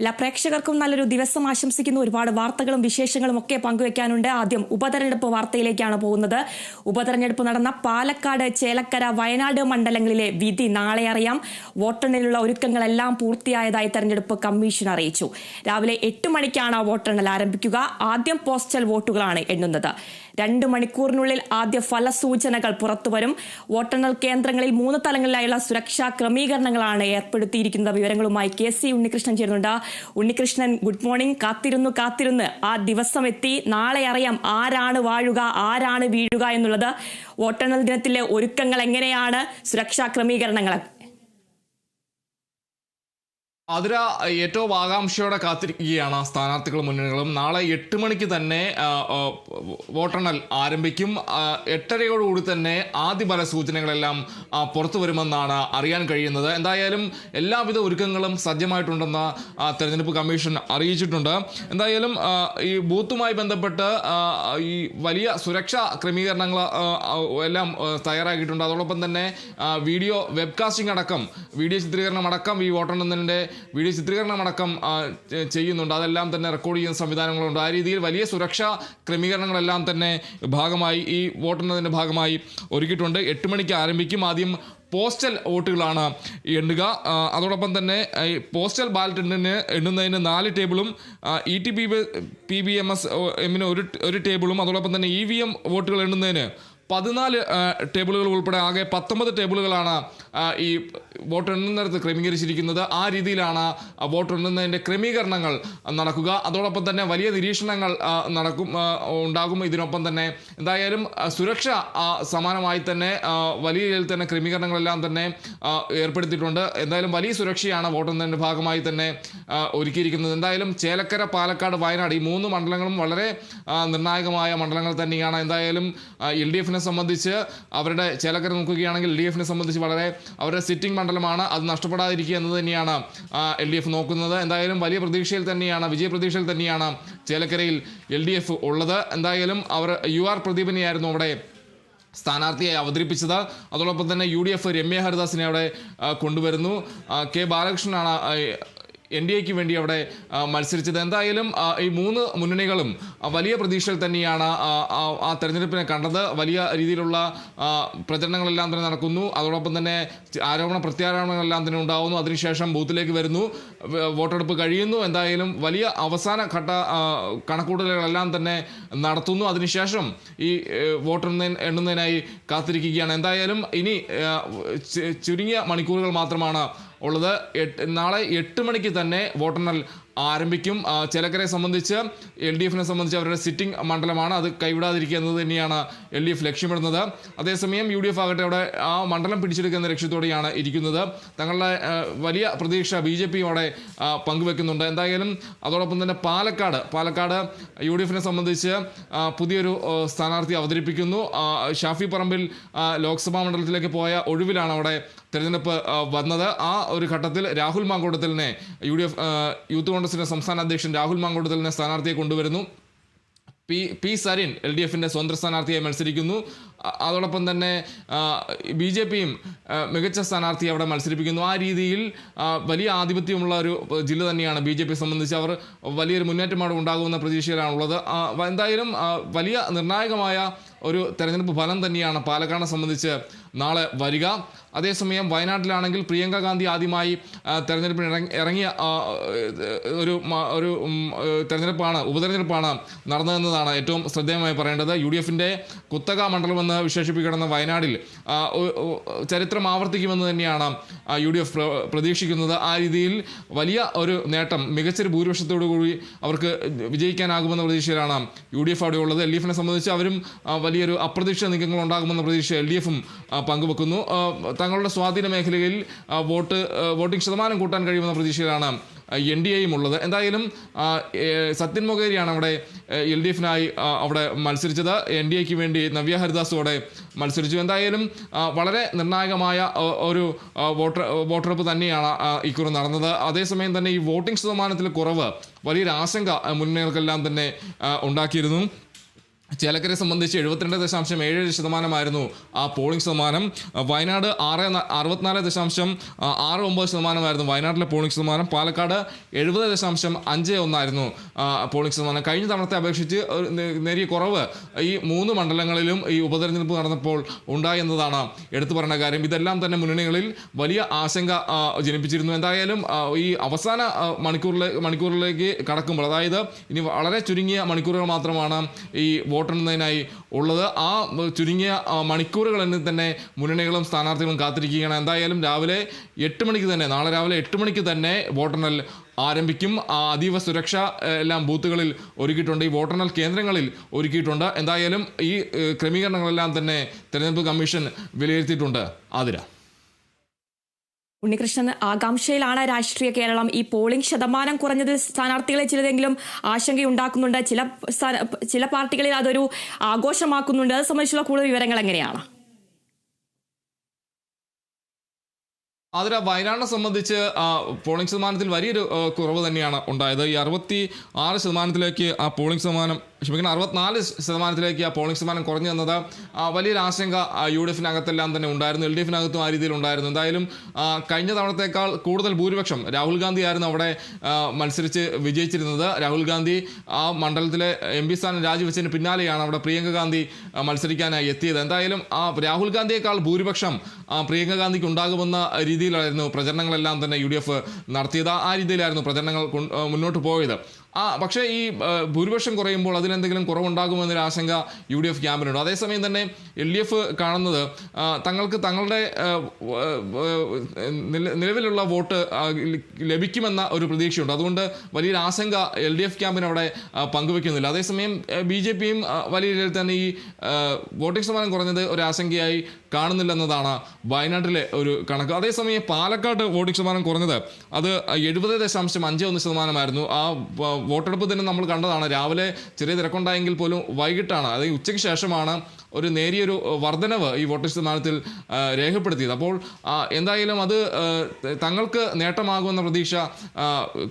എല്ലാ പ്രേക്ഷകർക്കും നല്ലൊരു ദിവസം ആശംസിക്കുന്ന. ഒരുപാട് വാർത്തകളും വിശേഷങ്ങളും ഒക്കെ പങ്കുവെക്കാനുണ്ട്. ആദ്യം ഉപതെരഞ്ഞെടുപ്പ് വാർത്തയിലേക്കാണ് പോകുന്നത്. ഉപതെരഞ്ഞെടുപ്പ് നടന്ന പാലക്കാട് ചേലക്കര വയനാട് മണ്ഡലങ്ങളിലെ വിധി നാളെ അറിയാം. വോട്ടെണ്ണലിലുള്ള ഒരുക്കങ്ങളെല്ലാം പൂർത്തിയായതായി തെരഞ്ഞെടുപ്പ് കമ്മീഷൻ അറിയിച്ചു. രാവിലെ എട്ട് മണിക്കാണ് വോട്ടെണ്ണൽ ആരംഭിക്കുക. ആദ്യം പോസ്റ്റൽ വോട്ടുകളാണ് എണ്ണുന്നത്. രണ്ട് മണിക്കൂറിനുള്ളിൽ ആദ്യ ഫലസൂചനകൾ പുറത്തുവരും. വോട്ടെണ്ണൽ കേന്ദ്രങ്ങളിൽ മൂന്ന് തലങ്ങളിലായുള്ള സുരക്ഷാ ക്രമീകരണങ്ങളാണ് ഏർപ്പെടുത്തിയിരിക്കുന്ന വിവരങ്ങളുമായി കെ സി ഉണ്ണികൃഷ്ണൻ ചേരുന്നുണ്ട്. ഉണ്ണികൃഷ്ണൻ ഗുഡ് മോർണിംഗ് കാത്തിരുന്നു കാത്തിരുന്ന്. ആ ദിവസം എത്തി. നാളെ അറിയാം ആരാണ് വാഴുക ആരാണ് വീഴുക എന്നുള്ളത്. വോട്ടെണ്ണൽ ദിനത്തിലെ ഒരുക്കങ്ങൾ എങ്ങനെയാണ്? സുരക്ഷാ ക്രമീകരണങ്ങൾ. അതിര ഏറ്റവും ആകാംക്ഷയോടെ കാത്തിരിക്കുകയാണ് സ്ഥാനാർത്ഥികളും മുന്നണികളും. നാളെ എട്ട് മണിക്ക് തന്നെ വോട്ടെണ്ണൽ ആരംഭിക്കും. എട്ടരയോടുകൂടി തന്നെ ആദ്യ ഫല സൂചനകളെല്ലാം പുറത്തു വരുമെന്നാണ് അറിയാൻ കഴിയുന്നത്. എന്തായാലും എല്ലാവിധ ഒരുക്കങ്ങളും സജ്ജമായിട്ടുണ്ടെന്ന് തെരഞ്ഞെടുപ്പ് കമ്മീഷൻ അറിയിച്ചിട്ടുണ്ട്. എന്തായാലും ഈ ബൂത്തുമായി ബന്ധപ്പെട്ട് ഈ വലിയ സുരക്ഷാ ക്രമീകരണങ്ങൾ എല്ലാം തയ്യാറാക്കിയിട്ടുണ്ട്. അതോടൊപ്പം തന്നെ വീഡിയോ വെബ്കാസ്റ്റിംഗ് അടക്കം വീഡിയോ ചിത്രീകരണം അടക്കം ഈ വോട്ടെണ്ണലിന്റെ വീഡിയോ ചിത്രീകരണമടക്കം ചെയ്യുന്നുണ്ട്. അതെല്ലാം തന്നെ റെക്കോർഡ് ചെയ്യുന്ന സംവിധാനങ്ങളുണ്ട്. ആ രീതിയിൽ വലിയ സുരക്ഷാ ക്രമീകരണങ്ങളെല്ലാം തന്നെ ഭാഗമായി ഈ വോട്ടെണ്ണതിന്റെ ഭാഗമായി ഒരുക്കിയിട്ടുണ്ട്. എട്ട് മണിക്ക് ആരംഭിക്കും. ആദ്യം പോസ്റ്റൽ വോട്ടുകളാണ് എണ്ണുക. അതോടൊപ്പം തന്നെ പോസ്റ്റൽ ബാലറ്റ് എണ്ണിന് എണ്ണുന്നതിന് നാല് ടേബിളും E T P P B M S എമ്മിന് ഒരു ഒരു ടേബിളും അതോടൊപ്പം തന്നെ ഇ വി എം വോട്ടുകൾ എണ്ണുന്നതിന് പതിനാല് ടേബിളുകൾ ഉൾപ്പെടെ ആകെ പത്തൊമ്പത് ടേബിളുകളാണ് ഈ വോട്ട് എണ്ണുന്നിടത്ത് ക്രമീകരിച്ചിരിക്കുന്നത്. ആ രീതിയിലാണ് വോട്ട് എണ്ണുന്നതിന്റെ ക്രമീകരണങ്ങൾ നടക്കുക. അതോടൊപ്പം തന്നെ വലിയ നിരീക്ഷണങ്ങൾ നടക്കും ഉണ്ടാകും. ഇതിനൊപ്പം തന്നെ എന്തായാലും സുരക്ഷ സമാനമായി തന്നെ വലിയ രീതിയിൽ തന്നെ ക്രമീകരണങ്ങളെല്ലാം തന്നെ ഏർപ്പെടുത്തിയിട്ടുണ്ട്. എന്തായാലും വലിയ സുരക്ഷയാണ് വോട്ടെണ്ണലിന്റെ ഭാഗമായി തന്നെ ഒരുക്കിയിരിക്കുന്നത്. എന്തായാലും ചേലക്കര പാലക്കാട് വയനാട് ഈ മൂന്ന് മണ്ഡലങ്ങളും വളരെ നിർണായകമായ മണ്ഡലങ്ങൾ തന്നെയാണ്. എന്തായാലും എൽ ഡി എഫിനെ സംബന്ധിച്ച് അവരുടെ ചേലക്കര നോക്കുകയാണെങ്കിൽ എൽ ഡി എഫിനെ സംബന്ധിച്ച് വളരെ അവരുടെ സിറ്റിംഗ് മണ്ഡലമാണ് അത് നഷ്ടപ്പെടാതിരിക്കുക എന്ന് തന്നെയാണ് എൽ ഡി എഫ് നോക്കുന്നത്. എന്തായാലും വലിയ പ്രതീക്ഷയിൽ തന്നെയാണ് വിജയ പ്രതീക്ഷയിൽ തന്നെയാണ് ചേലക്കരയിൽ എൽ ഡി എഫ് ഉള്ളത്. എന്തായാലും അവർ യു ആർ പ്രദീപിനെയായിരുന്നു അവിടെ സ്ഥാനാർത്ഥിയായി അവതരിപ്പിച്ചത്. അതോടൊപ്പം തന്നെ യു ഡി എഫ് രമ്യ ഹരിദാസിനെ അവിടെ കൊണ്ടുവരുന്നു. കെ ബാലകൃഷ്ണനാണ് എൻ ഡി എക്ക് വേണ്ടി അവിടെ മത്സരിച്ചത്. എന്തായാലും ഈ മൂന്ന് മുന്നണികളും വലിയ പ്രതീക്ഷയിൽ തന്നെയാണ് ആ, തെരഞ്ഞെടുപ്പിനെ കണ്ടത്. വലിയ രീതിയിലുള്ള പ്രചരണങ്ങളെല്ലാം തന്നെ നടക്കുന്നു. അതോടൊപ്പം തന്നെ ആരോപണ പ്രത്യാരോപണങ്ങളെല്ലാം തന്നെ ഉണ്ടാകുന്നു അതിനുശേഷം ബൂത്തിലേക്ക് വരുന്നു. വോട്ടെടുപ്പ് കഴിയുന്നു. എന്തായാലും വലിയ അവസാന ഘട്ട കണക്കൂട്ടലുകളെല്ലാം തന്നെ നടത്തുന്നു. അതിനുശേഷം ഈ വോട്ടെണ്ണ എണ്ണുന്നതിനായി കാത്തിരിക്കുകയാണ്. എന്തായാലും ഇനി ചുരുങ്ങിയ മണിക്കൂറുകൾ മാത്രമാണ് ഉള്ളത് നാളെ എട്ട് മണിക്ക് തന്നെ വോട്ടെണ്ണൽ ആരംഭിക്കും. ചിലക്കരെ സംബന്ധിച്ച് എൽ ഡി എഫിനെ സംബന്ധിച്ച് അവരുടെ സിറ്റിംഗ് മണ്ഡലമാണ്. അത് കൈവിടാതിരിക്കുക എന്നത് തന്നെയാണ് എൽ ഡി എഫ് ലക്ഷ്യമിടുന്നത്. അതേസമയം യു ഡി എഫ് ആകട്ടെ അവിടെ ആ മണ്ഡലം പിടിച്ചെടുക്കുന്ന ലക്ഷ്യത്തോടെയാണ് ഇരിക്കുന്നത്. തങ്ങളുടെ വലിയ പ്രതീക്ഷ ബി ജെ പിയോടെ പങ്കുവെക്കുന്നുണ്ട്. എന്തായാലും അതോടൊപ്പം തന്നെ പാലക്കാട് പാലക്കാട് യു ഡി എഫിനെ സംബന്ധിച്ച് പുതിയൊരു സ്ഥാനാർത്ഥി അവതരിപ്പിക്കുന്നു. ഷാഫി പറമ്പിൽ ലോക്സഭാ മണ്ഡലത്തിലേക്ക് പോയ ഒഴിവിലാണ് അവിടെ തെരഞ്ഞെടുപ്പ് വന്നത്. ആ ഒരു ഘട്ടത്തിൽ Rahul മാങ്കോട്ടത്തിലിനെ U D F youth youth കോൺഗ്രസിന്റെ സംസ്ഥാന അധ്യക്ഷൻ രാഹുൽ മാങ്കോട്ടത്തിലിനെ സ്ഥാനാർത്ഥിയെ കൊണ്ടുവരുന്നു. P P Sarin L D എഫിന്റെ സ്വതന്ത്ര സ്ഥാനാർത്ഥിയായി മത്സരിക്കുന്നു. അതോടൊപ്പം തന്നെ ബി ജെ പിയും മികച്ച സ്ഥാനാർത്ഥി അവിടെ മത്സരിപ്പിക്കുന്നു. ആ രീതിയിൽ വലിയ ആധിപത്യമുള്ള ഒരു ജില്ല തന്നെയാണ് ബി ജെ പി സംബന്ധിച്ച് അവർ വലിയൊരു മുന്നേറ്റം അവിടെ ഉണ്ടാകുമെന്ന പ്രതീക്ഷയിലാണുള്ളത്. എന്തായാലും വലിയ നിർണായകമായ ഒരു തെരഞ്ഞെടുപ്പ് ഫലം തന്നെയാണ് പാലക്കാടിനെ സംബന്ധിച്ച് നാളെ വരിക. അതേസമയം വയനാട്ടിലാണെങ്കിൽ പ്രിയങ്ക ഗാന്ധി ആദ്യമായി തെരഞ്ഞെടുപ്പിന് ഇറങ്ങി- ഇറങ്ങിയ ഒരു ഒരു തെരഞ്ഞെടുപ്പാണ് ഉപതെരഞ്ഞെടുപ്പാണ് നടന്നതെന്നതാണ് ഏറ്റവും ശ്രദ്ധേയമായി പറയേണ്ടത്. യു ഡി എഫിന്റെ കുത്തക മണ്ഡലമെന്ന് വിശേഷിപ്പിക്കപ്പെടുന്ന വയനാടിൽ ചരിത്രം ആവർത്തിക്കുമെന്ന് തന്നെയാണ് യു ഡി എഫ് പ്ര- പ്രതീക്ഷിക്കുന്നത്. ആ രീതിയിൽ വലിയ ഒരു നേട്ടം മികച്ചൊരു ഭൂരിപക്ഷത്തോടു കൂടി അവർക്ക് വിജയിക്കാനാകുമെന്ന പ്രതീക്ഷയിലാണ് യു ഡി എഫ് അവിടെയുള്ളത്. എൽ ഡി എഫിനെ സംബന്ധിച്ച് അവരും വലിയൊരു അപ്രതീക്ഷിത നീക്കങ്ങൾ ഉണ്ടാകുമെന്ന പ്രതീക്ഷ എൽ ഡി എഫും പങ്കുവെക്കുന്നു. തങ്ങളുടെ സ്വാധീന മേഖലയിൽ വോട്ട് വോട്ടിംഗ് ശതമാനം കൂട്ടാൻ കഴിയുമെന്ന പ്രതീക്ഷയിലാണ് എൻ ഡി എയും ഉള്ളത്. എന്തായാലും സത്യൻ മൊകേരിയാണ് അവിടെ എൽ ഡി എഫിനായി അവിടെ മത്സരിച്ചത്. എൻ ഡി എക്ക് വേണ്ടി നവ്യ ഹരിദാസോടെ മത്സരിച്ചു. എന്തായാലും വളരെ നിർണായകമായ ഒരു വോട്ടർ വോട്ടെടുപ്പ് തന്നെയാണ് ഇക്കുറി നടന്നത്. അതേസമയം തന്നെ ഈ വോട്ടിംഗ് ശതമാനത്തിൽ കുറവ് വലിയൊരു ആശങ്ക ആ, മുന്നണികൾക്കെല്ലാം തന്നെ ഉണ്ടാക്കിയിരുന്നു. ചേലക്കരയെ സംബന്ധിച്ച് എഴുപത്തിരണ്ട് ദശാംശം ഏഴ് ശതമാനമായിരുന്നു ആ പോളിംഗ് ശതമാനം. വയനാട് ആറ് അറുപത്തിനാല് ദശാംശം ആറ് ഒമ്പത് ശതമാനമായിരുന്നു വയനാട്ടിലെ പോളിംഗ് ശതമാനം. പാലക്കാട് എഴുപത് ദശാംശം അഞ്ച് ഒന്നായിരുന്നു പോളിംഗ് ശതമാനം. കഴിഞ്ഞ തവണത്തെ അപേക്ഷിച്ച് നേരിയ കുറവ് ഈ മൂന്ന് മണ്ഡലങ്ങളിലും ഈ ഉപതെരഞ്ഞെടുപ്പ് നടന്നപ്പോൾ ഉണ്ടായി എന്നതാണ് എടുത്തു പറഞ്ഞ കാര്യം. ഇതെല്ലാം തന്നെ മുന്നണികളിൽ വലിയ ആശങ്ക ജനിപ്പിച്ചിരുന്നു. എന്തായാലും ഈ അവസാന മണിക്കൂറിലെ മണിക്കൂറിലേക്ക് കടക്കുമ്പോൾ അതായത് ഇനി വളരെ ചുരുങ്ങിയ മണിക്കൂറുകൾ മാത്രമാണ് ഈ വോട്ടെണ്ണുന്നതിനായി ഉള്ളത്. ആ ചുരുങ്ങിയ മണിക്കൂറുകൾ തന്നെ മുന്നണികളും സ്ഥാനാർത്ഥികളും കാത്തിരിക്കുകയാണ്. എന്തായാലും രാവിലെ എട്ട് മണിക്ക് തന്നെ നാളെ രാവിലെ എട്ട് മണിക്ക് തന്നെ വോട്ടെണ്ണൽ ആരംഭിക്കും. അതീവ സുരക്ഷ എല്ലാം ബൂത്തുകളിൽ ഒരുക്കിയിട്ടുണ്ട്. ഈ വോട്ടെണ്ണൽ കേന്ദ്രങ്ങളിൽ ഒരുക്കിയിട്ടുണ്ട്. എന്തായാലും ഈ ക്രമീകരണങ്ങളെല്ലാം തന്നെ തെരഞ്ഞെടുപ്പ് കമ്മീഷൻ വിലയിരുത്തിയിട്ടുണ്ട്. ആതിര. ഉണ്ണികൃഷ്ണൻ ആകാംക്ഷയിലാണ് രാഷ്ട്രീയ കേരളം ഈ പോളിംഗ് ശതമാനം കുറഞ്ഞതിൽ സ്ഥാനാർത്ഥികളെ ചിലതെങ്കിലും ആശങ്കയുണ്ടാക്കുന്നുണ്ട്. ചില ചില പാർട്ടികളിൽ അതൊരു ആഘോഷമാക്കുന്നുണ്ട്. അത് സംബന്ധിച്ചുള്ള കൂടുതൽ വിവരങ്ങൾ എങ്ങനെയാണ്? അതിൽ വയനാടിനെ സംബന്ധിച്ച് പോളിംഗ് ശതമാനത്തിൽ വലിയൊരു കുറവ് തന്നെയാണ് ഉണ്ടായത്. ഈ അറുപത്തി ആറ് ശതമാനത്തിലേക്ക് ആ പോളിംഗ് ശതമാനം ക്ഷമിക്കണം അറുപത്തിനാല് ശതമാനത്തിലേക്ക് ആ പോളിംഗ് ശതമാനം കുറഞ്ഞു വന്നത് വലിയ വലിയൊരു ആശങ്ക യു ഡി എഫിനകത്തെല്ലാം തന്നെ ഉണ്ടായിരുന്നു എൽ ഡി എഫിനകത്തും ആ രീതിയിൽ ഉണ്ടായിരുന്നു. എന്തായാലും കഴിഞ്ഞ തവണത്തേക്കാൾ കൂടുതൽ ഭൂരിപക്ഷം രാഹുൽ ഗാന്ധി ആയിരുന്നു അവിടെ മത്സരിച്ച് വിജയിച്ചിരുന്നത്. രാഹുൽ ഗാന്ധി ആ മണ്ഡലത്തിലെ എം പി സ്ഥാനം രാജിവെച്ചതിന് പിന്നാലെയാണ് അവിടെ പ്രിയങ്ക ഗാന്ധി മത്സരിക്കാനായി എത്തിയത്. എന്തായാലും ആ രാഹുൽ ഗാന്ധിയേക്കാൾ ഭൂരിപക്ഷം പ്രിയങ്ക ഗാന്ധിക്ക് ഉണ്ടാകുമെന്ന രീതിയിലായിരുന്നു പ്രചരണങ്ങളെല്ലാം തന്നെ യു ഡി എഫ് നടത്തിയത്. ആ രീതിയിലായിരുന്നു പ്രചരണങ്ങൾ മുന്നോട്ട് പോയത്. ആ പക്ഷേ ഈ ഭൂരിപക്ഷം കുറയുമ്പോൾ അതിലെന്തെങ്കിലും കുറവുണ്ടാകുമെന്നൊരു ആശങ്ക യു ഡി എഫ് ക്യാമ്പിനുണ്ട് അതേസമയം തന്നെ എൽ ഡി എഫ് കാണുന്നത് തങ്ങൾക്ക് തങ്ങളുടെ നിലവിലുള്ള വോട്ട് ലഭിക്കുമെന്ന ഒരു പ്രതീക്ഷയുണ്ട്. അതുകൊണ്ട് വലിയൊരു ആശങ്ക എൽ ഡി എഫ് ക്യാമ്പിന് അവിടെ പങ്കുവെക്കുന്നില്ല. അതേസമയം ബി ജെ പിയും വലിയ രീതിയിൽ തന്നെ ഈ വോട്ടിംഗ് ശതമാനം കുറഞ്ഞത് ഒരു ആശങ്കയായി കാണുന്നില്ലെന്നതാണ് വയനാട്ടിലെ ഒരു കണക്ക്. അതേസമയം പാലക്കാട് വോട്ടിംഗ് ശതമാനം കുറഞ്ഞത് അത് എഴുപത് ദശാംശം അഞ്ച് ഒന്ന് ശതമാനമായിരുന്നു. ആ വോട്ടെടുപ്പ് തന്നെ നമ്മൾ കണ്ടതാണ്. രാവിലെ ചെറിയ തിരക്കുണ്ടായെങ്കിൽ പോലും വൈകിട്ടാണ്. അതായത് ഉച്ചയ്ക്ക് ശേഷമാണ് ഒരു നേരിയൊരു വർധനവ് ഈ വോട്ടിംഗ് ശതമാനത്തിൽ രേഖപ്പെടുത്തിയത്. അപ്പോൾ എന്തായാലും അത് തങ്ങൾക്ക് നേട്ടമാകുമെന്ന പ്രതീക്ഷ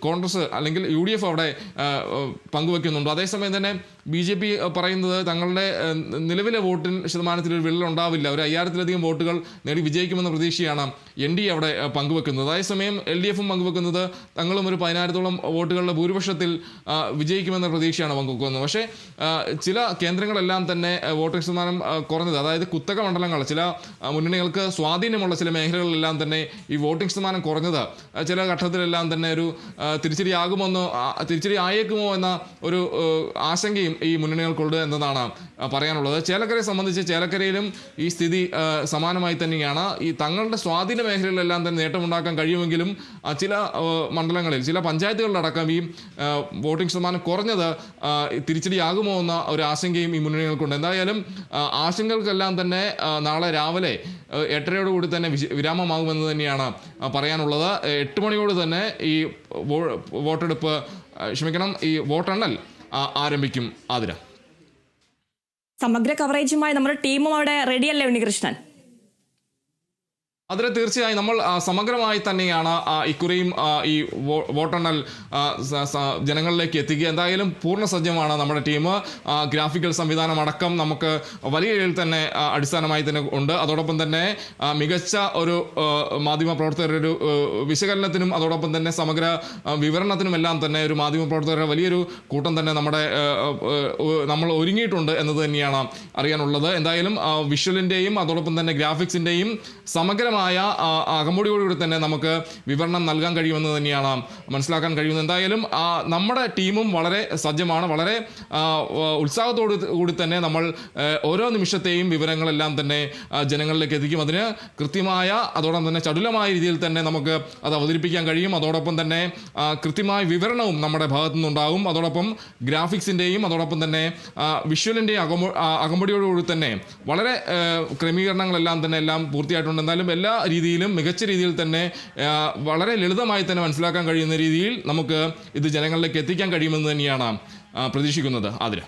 കോൺഗ്രസ് അല്ലെങ്കിൽ യു ഡി എഫ് അവിടെ പങ്കുവെക്കുന്നുണ്ട്. അതേസമയം തന്നെ ബി ജെ പി പറയുന്നത് തങ്ങളുടെ നിലവിലെ വോട്ടിൻ ശതമാനത്തിൽ ഒരു വിള്ളൽ ഉണ്ടാവില്ല. ഒരു അയ്യായിരത്തിലധികം വോട്ടുകൾ നേടി വിജയിക്കുമെന്ന പ്രതീക്ഷയാണ് എൻ ഡി അവിടെ പങ്കുവെക്കുന്നത്. അതേസമയം എൽ ഡി എഫും പങ്കുവെക്കുന്നത് തങ്ങളും ഒരു പതിനായിരത്തോളം വോട്ടുകളുടെ ഭൂരിപക്ഷത്തിൽ വിജയിക്കുമെന്ന പ്രതീക്ഷയാണ് പങ്കുവെക്കുന്നത്. പക്ഷേ ചില കേന്ദ്രങ്ങളെല്ലാം തന്നെ വോട്ടിംഗ് ശതമാനം ആ, കുറഞ്ഞത്. അതായത് കുത്തക മണ്ഡലങ്ങൾ ചില മുന്നണികൾക്ക് സ്വാധീനമുള്ള ചില മേഖലകളിലെല്ലാം തന്നെ ഈ വോട്ടിംഗ് ശതമാനം കുറഞ്ഞത്. ചില ഘട്ടത്തിലെല്ലാം തന്നെ ഒരു തിരിച്ചടിയാകുമോ തിരിച്ചടിയാകുമെന്നോ തിരിച്ചടി ആയേക്കുമോ എന്ന ഒരു ആശങ്കയും ഈ മുന്നണികൾക്കുണ്ട് എന്നതാണ് പറയാനുള്ളത്. ചേലക്കരയെ സംബന്ധിച്ച് ചേലക്കരയിലും ഈ സ്ഥിതി സമാനമായി തന്നെയാണ്. ഈ തങ്ങളുടെ സ്വാധീന മേഖലകളിലെല്ലാം തന്നെ നേട്ടമുണ്ടാക്കാൻ കഴിയുമെങ്കിലും ചില മണ്ഡലങ്ങളിൽ ചില പഞ്ചായത്തുകളിലടക്കം ഈ വോട്ടിംഗ് ശതമാനം കുറഞ്ഞത് തിരിച്ചടിയാകുമോ എന്ന ഒരു ആശങ്കയും ഈ മുന്നണികൾക്കുണ്ട്. എന്തായാലും ആശങ്കകൾക്കെല്ലാം തന്നെ നാളെ രാവിലെ എട്ടരയോട് കൂടി തന്നെ വിരാമമാകുമെന്ന് തന്നെയാണ് പറയാനുള്ളത്. എട്ട് മണിയോട് തന്നെ ഈ വോട്ടെടുപ്പ് ക്ഷമിക്കണം ഈ വോട്ടെണ്ണൽ ആരംഭിക്കും. ആതിര. സമഗ്ര കവറേജുമായി നമ്മുടെ ടീമും അവിടെ റെഡിയല്ലേ ഉണ്ണികൃഷ്ണൻ? അതിൽ തീർച്ചയായും നമ്മൾ സമഗ്രമായി തന്നെയാണ് ഇക്കുറിയും ഈ വോട്ടെണ്ണൽ ജനങ്ങളിലേക്ക് എത്തിക്കുക. എന്തായാലും പൂർണ സജ്ജമാണ് നമ്മുടെ ടീം. ഗ്രാഫിക്കൽ സംവിധാനം അടക്കം നമുക്ക് വലിയ രീതിയിൽ തന്നെ അടിസ്ഥാനമായി തന്നെ ഉണ്ട്. അതോടൊപ്പം തന്നെ മികച്ച ഒരു മാധ്യമ പ്രവർത്തകരുടെ ഒരു വിശകലനത്തിനും അതോടൊപ്പം തന്നെ സമഗ്ര വിവരണത്തിനും എല്ലാം തന്നെ ഒരു മാധ്യമ പ്രവർത്തകരുടെ വലിയൊരു കൂട്ടം തന്നെ നമ്മുടെ നമ്മൾ ഒരുങ്ങിയിട്ടുണ്ട് എന്നത് തന്നെയാണ് അറിയാനുള്ളത്. എന്തായാലും വിഷ്വലിന്റെയും അതോടൊപ്പം തന്നെ ഗ്രാഫിക്സിന്റെയും സമഗ്രമായ ആ, അകമ്പടിയോടുകൂടി തന്നെ നമുക്ക് വിവരണം നൽകാൻ കഴിയുമെന്ന് തന്നെയാണ് മനസ്സിലാക്കാൻ കഴിയുന്നത് എന്തായാലും നമ്മുടെ ടീമും വളരെ സജ്ജമാണ്. വളരെ ഉത്സാഹത്തോട് കൂടി തന്നെ നമ്മൾ ഓരോ നിമിഷത്തെയും വിവരങ്ങളെല്ലാം തന്നെ ജനങ്ങളിലേക്ക് എത്തിക്കും. അതിന് കൃത്യമായ അതോടൊപ്പം തന്നെ ചടുലമായ രീതിയിൽ തന്നെ നമുക്ക് അത് അവതരിപ്പിക്കാൻ കഴിയും. അതോടൊപ്പം തന്നെ കൃത്യമായ വിവരണവും നമ്മുടെ ഭാഗത്തു നിന്നുണ്ടാകും അതോടൊപ്പം ഗ്രാഫിക്സിന്റെയും അതോടൊപ്പം തന്നെ വിഷ്വലിന്റെയും അകമ്പ ആ, അകമ്പടിയോടുകൂടി തന്നെ വളരെ ക്രമീകരണങ്ങളെല്ലാം തന്നെ എല്ലാം പൂർത്തിയായിട്ടുണ്ട്. എന്തായാലും എല്ലാ രീതിയിലും മികച്ച രീതിയിൽ തന്നെ വളരെ ലളിതമായി തന്നെ മനസ്സിലാക്കാൻ കഴിയുന്ന രീതിയിൽ നമുക്ക് ഇത് ജനങ്ങളിലേക്ക് എത്തിക്കാൻ കഴിയുമെന്ന് തന്നെയാണ് പ്രതീക്ഷിക്കുന്നത്. ആതിര.